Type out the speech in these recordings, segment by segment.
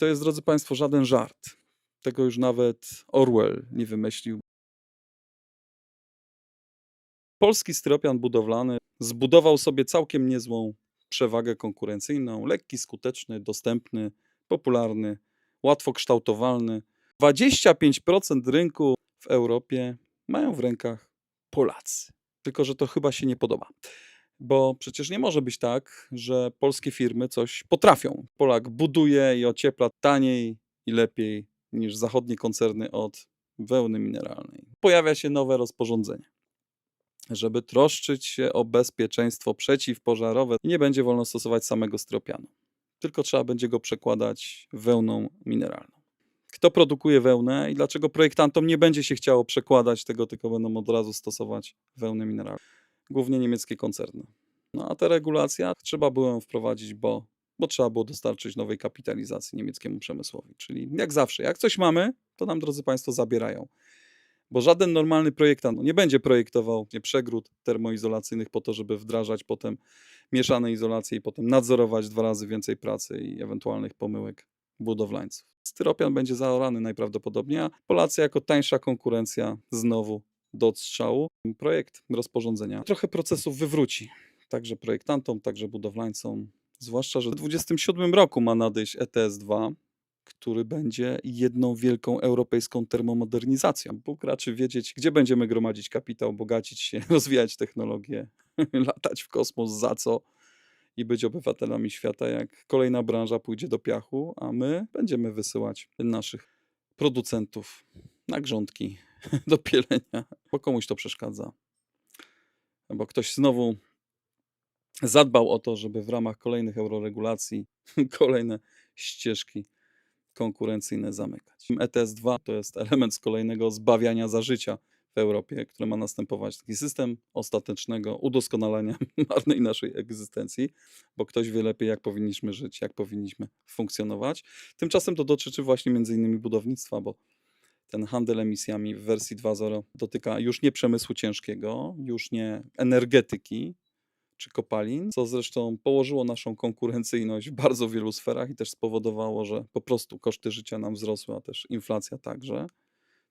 To jest, drodzy Państwo, żaden żart. Tego już nawet Orwell nie wymyślił. Polski styropian budowlany zbudował sobie całkiem niezłą przewagę konkurencyjną. Lekki, skuteczny, dostępny, popularny, łatwo kształtowalny. 25% rynku w Europie mają w rękach Polacy. Tylko, że to chyba się nie podoba. Bo przecież nie może być tak, że polskie firmy coś potrafią. Polak buduje i ociepla taniej i lepiej niż zachodnie koncerny od wełny mineralnej. Pojawia się nowe rozporządzenie, żeby troszczyć się o bezpieczeństwo przeciwpożarowe. Nie będzie wolno stosować samego styropianu, tylko trzeba będzie go przekładać wełną mineralną. Kto produkuje wełnę i dlaczego projektantom nie będzie się chciało przekładać tego, tylko będą od razu stosować wełnę mineralną? Głównie niemieckie koncerny. No a ta regulacja trzeba było wprowadzić, bo, bo trzeba było dostarczyć nowej kapitalizacji niemieckiemu przemysłowi. Czyli jak zawsze, jak coś mamy, to nam, drodzy Państwo, zabierają. Bo żaden normalny projektant nie będzie projektował nie, przegród termoizolacyjnych po to, żeby wdrażać potem mieszane izolacje i potem nadzorować dwa razy więcej pracy i ewentualnych pomyłek budowlańców. Styropian będzie zaorany najprawdopodobniej, a Polacy jako tańsza konkurencja znowu do odstrzału. Projekt rozporządzenia trochę procesów wywróci, także projektantom, także budowlańcom, zwłaszcza, że w 2027 roku ma nadejść ETS 2, który będzie jedną wielką europejską termomodernizacją. Bóg raczy wiedzieć, gdzie będziemy gromadzić kapitał, bogacić się, rozwijać technologię, latać w kosmos, za co i być obywatelami świata, jak kolejna branża pójdzie do piachu, a my będziemy wysyłać naszych producentów na grządki do pielenia, bo komuś to przeszkadza. Bo ktoś znowu zadbał o to, żeby w ramach kolejnych euroregulacji kolejne ścieżki konkurencyjne zamykać. ETS 2 to jest element z kolejnego zbawiania za życia w Europie, które ma następować taki system ostatecznego udoskonalenia marnej naszej egzystencji, bo ktoś wie lepiej, jak powinniśmy żyć, jak powinniśmy funkcjonować. Tymczasem to dotyczy właśnie między innymi budownictwa, bo ten handel emisjami w wersji 2.0 dotyka już nie przemysłu ciężkiego, już nie energetyki czy kopalin, co zresztą położyło naszą konkurencyjność w bardzo wielu sferach i też spowodowało, że po prostu koszty życia nam wzrosły, a też inflacja także.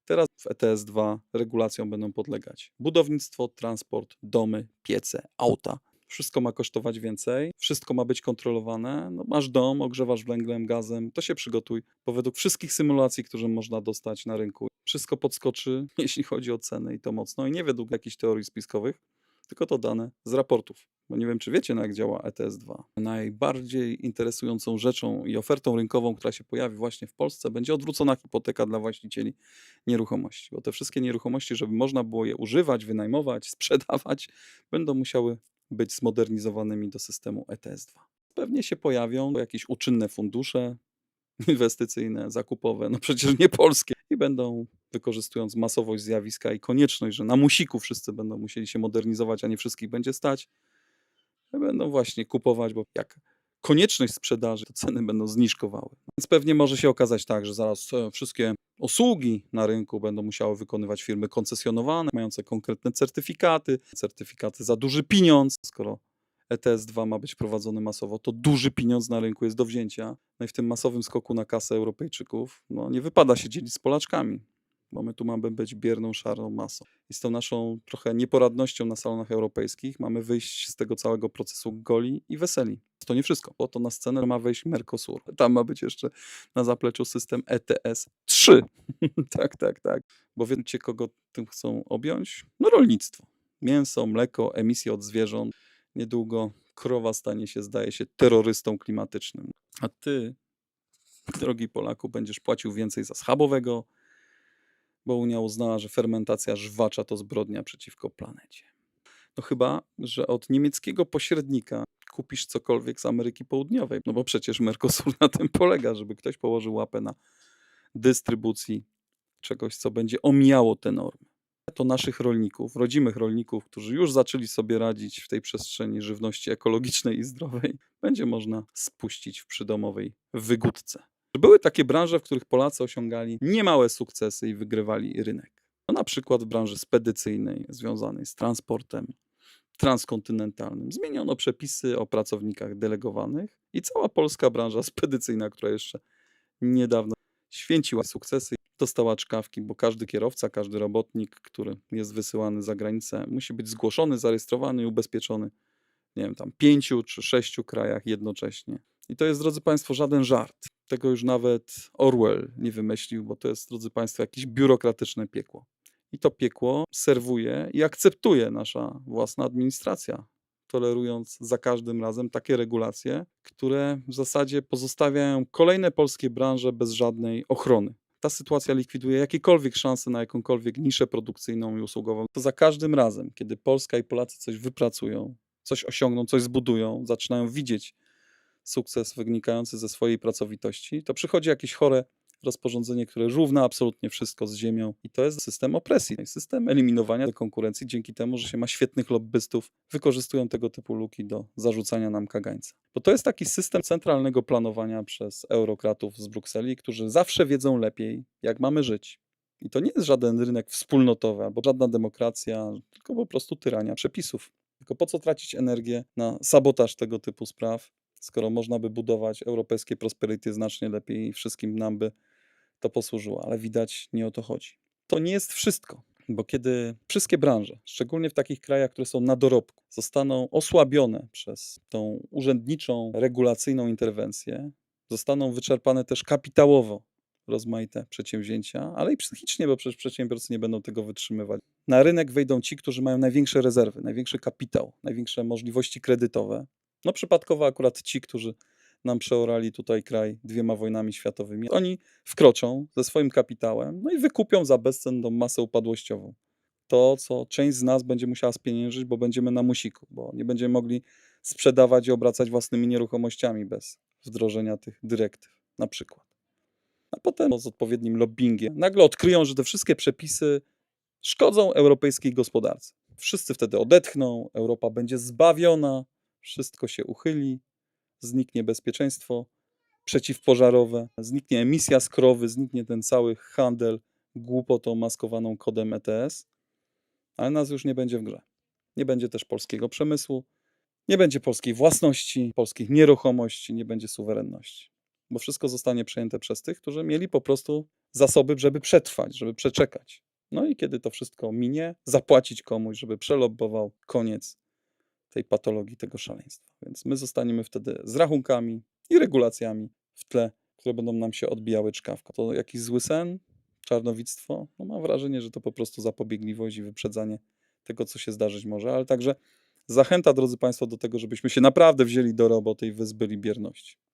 Teraz w ETS 2 regulacjom będą podlegać budownictwo, transport, domy, piece, auta. Wszystko ma kosztować więcej, wszystko ma być kontrolowane. No, masz dom, ogrzewasz węglem, gazem, to się przygotuj, bo według wszystkich symulacji, które można dostać na rynku, wszystko podskoczy, jeśli chodzi o ceny i to mocno. I nie według jakichś teorii spiskowych, tylko to dane z raportów. Bo nie wiem, czy wiecie, jak działa ETS 2. Najbardziej interesującą rzeczą i ofertą rynkową, która się pojawi właśnie w Polsce, będzie odwrócona hipoteka dla właścicieli nieruchomości. Bo te wszystkie nieruchomości, żeby można było je używać, wynajmować, sprzedawać, będą musiały być zmodernizowanymi do systemu ETS 2. Pewnie się pojawią jakieś uczynne fundusze inwestycyjne, zakupowe, no przecież nie polskie, i będą wykorzystując masowość zjawiska i konieczność, że na musiku wszyscy będą musieli się modernizować, a nie wszystkich będzie stać, będą właśnie kupować, bo jak konieczność sprzedaży, to ceny będą zniżkowały. Więc pewnie może się okazać tak, że zaraz e, wszystkie usługi na rynku będą musiały wykonywać firmy koncesjonowane, mające konkretne certyfikaty, certyfikaty za duży pieniądz. Skoro ETS 2 ma być prowadzony masowo, to duży pieniądz na rynku jest do wzięcia. No i w tym masowym skoku na kasę Europejczyków no, nie wypada się dzielić z Polaczkami bo my tu mamy być bierną, szarą masą. I z tą naszą trochę nieporadnością na salonach europejskich mamy wyjść z tego całego procesu goli i weseli. To nie wszystko, bo to na scenę ma wejść Mercosur. Tam ma być jeszcze na zapleczu system ETS 3. tak, tak, tak. Bo wiecie, kogo tym chcą objąć? No rolnictwo. Mięso, mleko, emisje od zwierząt. Niedługo krowa stanie się, zdaje się, terrorystą klimatycznym. A ty, drogi Polaku, będziesz płacił więcej za schabowego, bo Unia uznała, że fermentacja żwacza to zbrodnia przeciwko planecie. No chyba, że od niemieckiego pośrednika kupisz cokolwiek z Ameryki Południowej, no bo przecież Mercosur na tym polega, żeby ktoś położył łapę na dystrybucji czegoś, co będzie omijało te normy. To naszych rolników, rodzimych rolników, którzy już zaczęli sobie radzić w tej przestrzeni żywności ekologicznej i zdrowej, będzie można spuścić w przydomowej wygódce. Były takie branże, w których Polacy osiągali niemałe sukcesy i wygrywali rynek. No na przykład w branży spedycyjnej związanej z transportem transkontynentalnym. Zmieniono przepisy o pracownikach delegowanych i cała polska branża spedycyjna, która jeszcze niedawno święciła sukcesy, dostała czkawki, bo każdy kierowca, każdy robotnik, który jest wysyłany za granicę, musi być zgłoszony, zarejestrowany i ubezpieczony, nie wiem, tam pięciu czy sześciu krajach jednocześnie. I to jest, drodzy Państwo, żaden żart. Tego już nawet Orwell nie wymyślił, bo to jest, drodzy Państwo, jakieś biurokratyczne piekło. I to piekło serwuje i akceptuje nasza własna administracja, tolerując za każdym razem takie regulacje, które w zasadzie pozostawiają kolejne polskie branże bez żadnej ochrony. Ta sytuacja likwiduje jakiekolwiek szanse na jakąkolwiek niszę produkcyjną i usługową. To za każdym razem, kiedy Polska i Polacy coś wypracują, coś osiągną, coś zbudują, zaczynają widzieć sukces wynikający ze swojej pracowitości, to przychodzi jakieś chore rozporządzenie, które równa absolutnie wszystko z ziemią i to jest system opresji, system eliminowania konkurencji dzięki temu, że się ma świetnych lobbystów, wykorzystują tego typu luki do zarzucania nam kagańca. Bo to jest taki system centralnego planowania przez eurokratów z Brukseli, którzy zawsze wiedzą lepiej, jak mamy żyć. I to nie jest żaden rynek wspólnotowy albo żadna demokracja, tylko po prostu tyrania przepisów. Tylko po co tracić energię na sabotaż tego typu spraw, skoro można by budować europejskie prosperity znacznie lepiej i wszystkim nam by to posłużyło, ale widać nie o to chodzi. To nie jest wszystko, bo kiedy wszystkie branże, szczególnie w takich krajach, które są na dorobku, zostaną osłabione przez tą urzędniczą, regulacyjną interwencję, zostaną wyczerpane też kapitałowo rozmaite przedsięwzięcia, ale i psychicznie, bo przecież przedsiębiorcy nie będą tego wytrzymywać. Na rynek wejdą ci, którzy mają największe rezerwy, największy kapitał, największe możliwości kredytowe. No przypadkowo akurat ci, którzy nam przeorali tutaj kraj dwiema wojnami światowymi. Oni wkroczą ze swoim kapitałem, no i wykupią za bezcenną masę upadłościową. To, co część z nas będzie musiała spieniężyć, bo będziemy na musiku, bo nie będziemy mogli sprzedawać i obracać własnymi nieruchomościami bez wdrożenia tych dyrektyw, na przykład. A potem z odpowiednim lobbyingiem nagle odkryją, że te wszystkie przepisy szkodzą europejskiej gospodarce. Wszyscy wtedy odetchną, Europa będzie zbawiona, wszystko się uchyli, zniknie bezpieczeństwo przeciwpożarowe, zniknie emisja z krowy, zniknie ten cały handel głupotą maskowaną kodem ETS, ale nas już nie będzie w grze. Nie będzie też polskiego przemysłu, nie będzie polskiej własności, polskich nieruchomości, nie będzie suwerenności, bo wszystko zostanie przejęte przez tych, którzy mieli po prostu zasoby, żeby przetrwać, żeby przeczekać. No i kiedy to wszystko minie, zapłacić komuś, żeby przelobbował koniec tej patologii, tego szaleństwa. Więc my zostaniemy wtedy z rachunkami i regulacjami w tle, które będą nam się odbijały czkawką. To jakiś zły sen, czarnowictwo? No mam wrażenie, że to po prostu zapobiegliwość i wyprzedzanie tego, co się zdarzyć może, ale także zachęta, drodzy Państwo, do tego, żebyśmy się naprawdę wzięli do roboty i wyzbyli bierności.